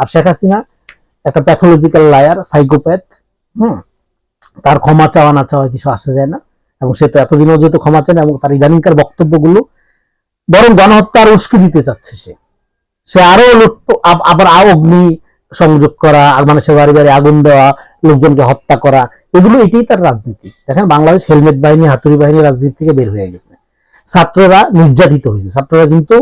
আর শেখ হাসিনা একটা pathological liar psychopath হুম, তার ক্ষমা চাওয়া না চাওয়া কিছু আসা যায় না এবং সে তো এতদিনও যেহেতু ক্ষমা চায় না এবং তার ইদানিংকার বক্তব্যগুলো বরং গণহত্যার উস্কি দিতে চাচ্ছে সে। সে আরও আবার অগ্নি সংযোগ করা, আর মানুষের বাড়ি বাড়ি আগুন দেওয়া, লোকজনকে হত্যা করা, এগুলো এটাই তার রাজনীতি। দেখেন, বাংলাদেশ হেলমেট বাহিনী, হাতুড়ি বাহিনী রাজনীতি থেকে বের হয়ে গেছে। ছাত্ররা নির্যাতিত হয়েছে। ছাত্ররা কিন্তু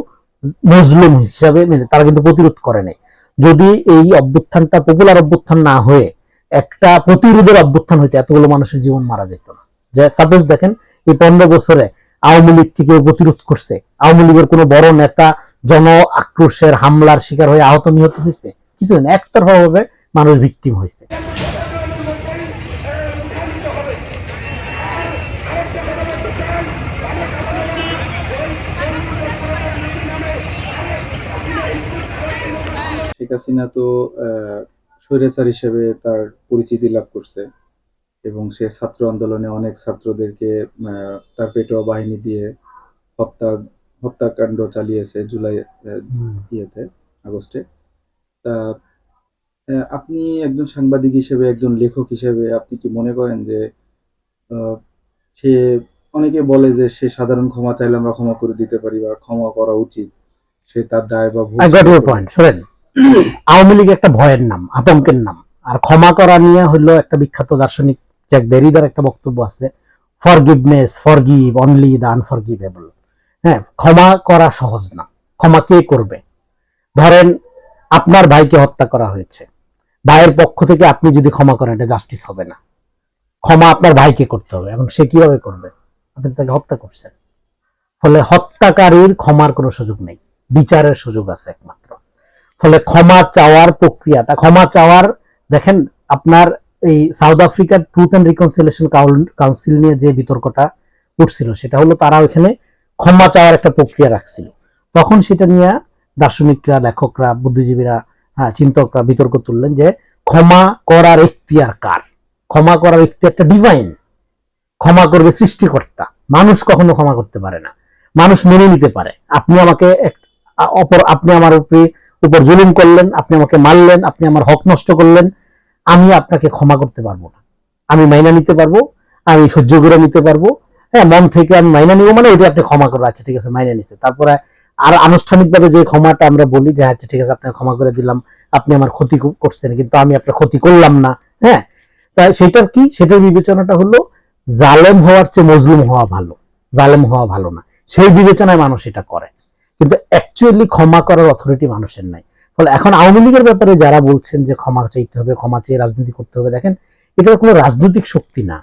মজলুম হিসাবে, মেনে তারা কিন্তু প্রতিরোধ করে নাই। যদি এই অভ্যুত্থানটা পপুলার অভ্যুত্থান না হয়ে একটা প্রতিরোধের অভ্যুত্থান হইতে এতগুলো মানুষের জীবন মারা যেত না। যে সাপোজ দেখেন, এই পনেরো বছরে আওয়ামী লীগ থেকে প্রতিরোধ করছে, আওয়ামী লীগের কোনো বড় নেতা জন আক্রোশের হামলার শিকার হয়ে আহত নিহত হয়েছে কিছু না একতরফা ভাবে মানুষ ভিকটিম হয়েছে শেখ হাসিনা তো স্বৈরাচার হিসেবে তার পরিচিতি লাভ করছে এবং সে ছাত্র আন্দোলনে অনেক ছাত্রদেরকে তার পেটোয়া বাহিনী দিয়ে হত্যা হত্যাকাণ্ড চালিয়েছে জুলাই ইয়েতে আগস্টে। তা আপনি একজন সাংবাদিক হিসেবে একজন লেখক হিসেবে আপনি কি মনে করেন যে সে অনেকে বলে যে সে সাধারণ ক্ষমা চাইলে আমরা ক্ষমা করে দিতে পারি বা ক্ষমা করা উচিত সে তার দায় বা ভুল পয়েন্ট শোনেন। আওয়ামী লীগ একটা ভয়ের নাম, আতঙ্কের নাম। আর ক্ষমা করা নিয়ে হলো একটা বিখ্যাত দার্শনিক জ্যাক দেরিদার একটা বক্তব্য আছে forgiveness forgive only the unforgivable হ্যাঁ ক্ষমা করা সহজ না। ক্ষমা কে করবে? ধরেন, আপনার ভাইকে হত্যা করা হয়েছে। ভাইয়ের পক্ষ থেকে আপনি যদি ক্ষমা করেন, এটা জাস্টিস হবে না। ক্ষমা আপনার ভাইকে করতে হবে। এবং সে কীভাবে করবে? আপনি তাকে হত্যা করছেন। ফলে হত্যাকারীর ক্ষমার কোনো সুযোগ নেই। বিচারের সুযোগ আছে একমাত্র। ফলে ক্ষমা চাওয়ার প্রক্রিয়াটা, ক্ষমা চাওয়ার, দেখেন আপনার এই সাউথ আফ্রিকার ট্রুথ অ্যান্ড রিকনসিলেশন কাউন্সিল নিয়ে যে বিতর্কটা উঠছিল, সেটা হলো তারা ওইখানে ক্ষমা চাওয়ার একটা প্রক্রিয়া রাখছিল। তখন সেটা নিয়ে দার্শনিকরা, লেখকরা, বুদ্ধিজীবীরা হ্যাঁ চিন্তকরা বিতর্ক তুললেন যে ক্ষমা করার এখতিয়ার কার? ক্ষমা করার এখতিয়ারটা ডিভাইন ক্ষমা করবে সৃষ্টিকর্তা। মানুষ কখনো ক্ষমা করতে পারে না। মানুষ মেনে নিতে পারে। আপনি আমাকে অপর, আপনি আমার উপরে উপর জুলুম করলেন, আপনি আমাকে মারলেন, আপনি আমার হক নষ্ট করলেন, আমি আপনাকে ক্ষমা করতে পারব না। আমি মাইনা নিতে পারব, আমি সহ্য করে নিতে পারব। হ্যাঁ মন থেকে আমি মাইনা নিব মানে ওইটা আপনি ক্ষমা করব আচ্ছা ঠিক আছে, মাইনা নিছে। তারপরে আর আনুষ্ঠানিকভাবে যে ক্ষমাটা আমরা বলি যে আচ্ছা ঠিক আছে, আপনাকে ক্ষমা করে দিলাম, আপনি আমার ক্ষতি করছেন, কিন্তু আমি আপনার ক্ষতি করলাম না। হ্যাঁ তাই সেটার কি? সেটার বিবেচনাটা হলো, জালেম হওয়ার চেয়ে মজলুম হওয়া ভালো। জালেম হওয়া ভালো না। সেই বিবেচনায় মানুষ এটা করে। কিন্তু অ্যাকচুয়ালি ক্ষমা করার অথরিটি মানুষের নাই। ফলে এখন আওয়ামী লীগের ব্যাপারে যারা বলছেন যে ক্ষমা চাইতে হবে, ক্ষমা চেয়ে রাজনীতি করতে হবে, দেখেন, এটা কোনো রাজনৈতিক শক্তি না।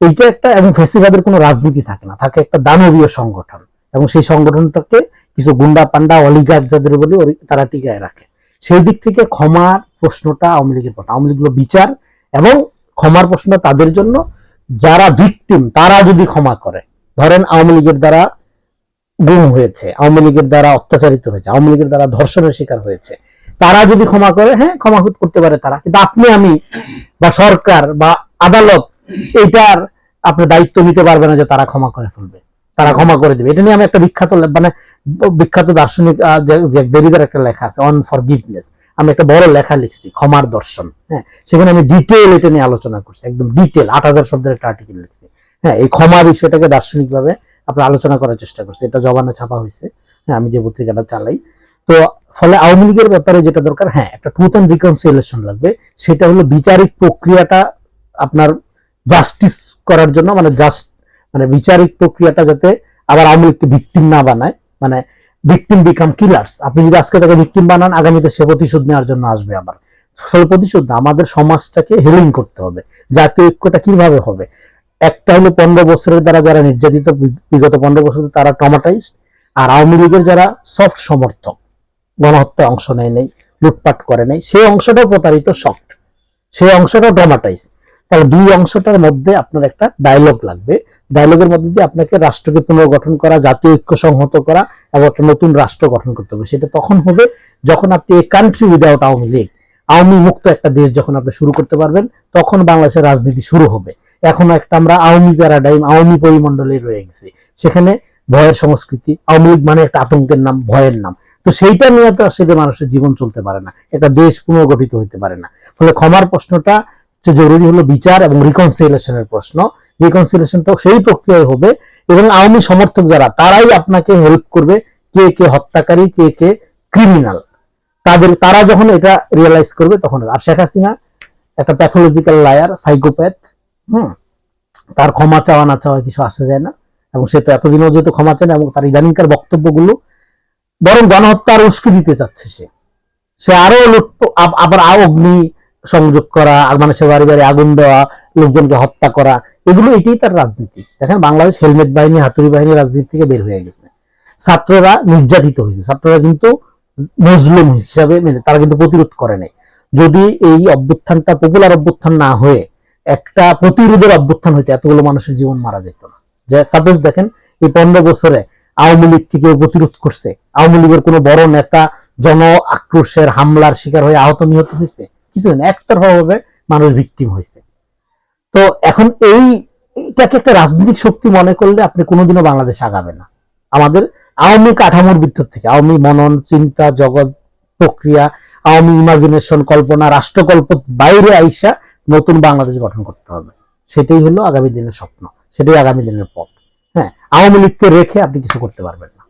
এইটা একটা এবং ফেসিবাদের কোনো রাজনীতি থাকে না। থাকে একটা দানবীয় সংগঠন এবং সেই সংগঠনটাকে কিছু গুন্ডা পান্ডা অলিগার যাদের বলি তারা টিকায় রাখে। সেই দিক থেকে ক্ষমার প্রশ্নটা আওয়ামী লীগের প্রশ্ন। আওয়ামী লীগ হলো বিচার এবং ক্ষমার প্রশ্নটা তাদের জন্য, যারা ভিকটিম তারা যদি ক্ষমা করে, ধরেন আওয়ামী লীগের দ্বারা গুম হয়েছে, আওয়ামী লীগের দ্বারা অত্যাচারিত হয়েছে, আওয়ামী লীগের দ্বারা ধর্ষণের শিকার হয়েছে। তারা যদি ক্ষমা করে হ্যাঁ ক্ষমা করতে পারে তারা। কিন্তু আপনি, আমি বা সরকার বা আদালত এটার আপনি দায়িত্ব নিতে পারবে না যে তারা ক্ষমা করে ফেলবে। তারা ক্ষমা করে দেবে। এটা নিয়ে আমি একটা বিখ্যাত মানে বিখ্যাত দার্শনিক দেরিদার একটা লেখা আছে অন ফর গিভনেস আমি একটা বড় লেখা লিখছি, ক্ষমার দর্শন। হ্যাঁ সেখানে আমি ডিটেল এটা নিয়ে আলোচনা করছি, একদম ডিটেল আট হাজার শব্দের একটা আর্টিকেল লিখছি। হ্যাঁ এই ক্ষমা বিষয়টাকে দার্শনিকভাবে আপনার আলোচনা করার চেষ্টা করছি এটা জবানে ছাপা হয়েছে। হ্যাঁ আমি যে পত্রিকাটা চালাই। তো ফলে আওয়ামী লীগের ব্যাপারে যেটা দরকার হ্যাঁ একটা ট্রুথ অ্যান্ড রিকনসিলেশন লাগবে। সেটা হলো বিচারিক প্রক্রিয়াটা আপনার জাস্টিস করার জন্য মানে জাস্ট মানে বিচারিক প্রক্রিয়াটা যাতে আবার আওয়ামী লীগকে ভিকটিম না বানায়। মানে ভিকটিম বিকাম কিলার্স আপনি যদি আজকে তাকে ভিকটিম বানান, আগামীতে সে প্রতিশোধ নেওয়ার জন্য আসবে আবার। আসলে প্রতিশোধ আমাদের সমাজটাকে হেলিং করতে হবে। জাতীয় ঐক্যটা কীভাবে হবে? একটা হলো পনেরো বছরের দ্বারা যারা নির্যাতিত, বিগত পনেরো বছর তারা ট্রমাটাইজ আর আওয়ামী লীগের যারা সফট সমর্থক, গণহত্যায় অংশ নেয় নেই, লুটপাট করে নেই, সেই অংশটাও প্রতারিত সফট সেই অংশটাও ট্রমাটাইজ তাহলে দুই অংশটার মধ্যে আপনার একটা ডায়লগ লাগবে। ডায়লগের মধ্যে দিয়ে আপনাকে রাষ্ট্রকে পুনর্গঠন করা, জাতীয় ঐক্য সংহত করা এবং একটা নতুন রাষ্ট্র গঠন করতে হবে। সেটা তখন হবে যখন আপনি a country without Awami League, Awami মুক্ত একটা দেশ যখন আপনি শুরু করতে পারবেন, তখন বাংলাদেশের রাজনীতি শুরু হবে। এখনও একটা আমরা আওয়ামী প্যারাডাইম, আওয়ামী পরিমণ্ডলে রয়ে গেছি। সেখানে ভয়ের সংস্কৃতি, আওয়ামী লীগ মানে একটা আতঙ্কের নাম, ভয়ের নাম। তো সেইটা নিয়ে তো আসলে মানুষের জীবন চলতে পারে না, একটা দেশ পুনর্গঠিত হতে পারে না। ফলে ক্ষমার প্রশ্নটা যে জরুরি হলো বিচার এবং রিকনসিলেশনের প্রশ্ন। রিকনসিলেশনটাও সেই প্রক্রিয়ায় হবে এবং আওয়ামী সমর্থক যারা, তারাই আপনাকে হেল্প করবে কে কে হত্যাকারী, কে কে ক্রিমিনাল তাদের, তারা যখন এটা রিয়েলাইজ করবে তখন আর শেখ হাসিনা একটা প্যাথোলজিক্যাল লায়ার সাইকোপ্যাথ হুম, তার ক্ষমা চাওয়া না চাওয়া কিছু আসা যায় না। এবং সে তো এতদিনও যেহেতু ক্ষমা চায় না এবং তার ইদানিংকার বক্তব্যগুলো বরং গণহত্যার উস্কে দিতে চাচ্ছে সে। সে আরও আবার অগ্নি সংযোগ করা, আর মানুষের বাড়ি বাড়ি আগুন দেওয়া, লোকজনকে হত্যা করা, এগুলো এটাই তার রাজনীতি। দেখেন, বাংলাদেশ হেলমেট বাহিনী, হাতুড়ি বাহিনী রাজনীতি থেকে বের হয়ে গেছে। ছাত্ররা নির্যাতিত হয়েছে। ছাত্ররা কিন্তু মজলুম হিসাবে মেনে, তারা কিন্তু প্রতিরোধ করে নাই। যদি এই অভ্যুত্থানটা পপুলার অভ্যুত্থান না হয়ে একটা প্রতিরোধের অভ্যুত্থান হইতে এতগুলো মানুষের জীবন মারা যেত না। যে সাপোজ দেখেন, এই পনেরো বছরে আওয়ামী লীগ থেকে প্রতিরোধ করছে, আওয়ামী লীগের কোনো বড় নেতা জন আক্রোশের হামলার শিকার হয়ে আহত নিহত হয়েছে? কিছু না একতরফা ভাবে মানুষ ভিকটিম হয়েছে। তো এখন এই, এটাকে একটা রাজনৈতিক শক্তি মনে করলে আপনি কোনোদিনও বাংলাদেশ আগাবে না। আমাদের আওয়ামী কাঠামোর ভিতর থেকে, আওয়ামী মনন চিন্তা জগৎ প্রক্রিয়া, আওয়ামী ইমাজিনেশন কল্পনা, রাষ্ট্রকল্প বাইরে আইসা নতুন বাংলাদেশ গঠন করতে হবে। সেটাই হলো আগামী দিনের স্বপ্ন, সেটাই আগামী দিনের পথ। হ্যাঁ আওয়ামী লীগকে রেখে আপনি কিছু করতে পারবেন না।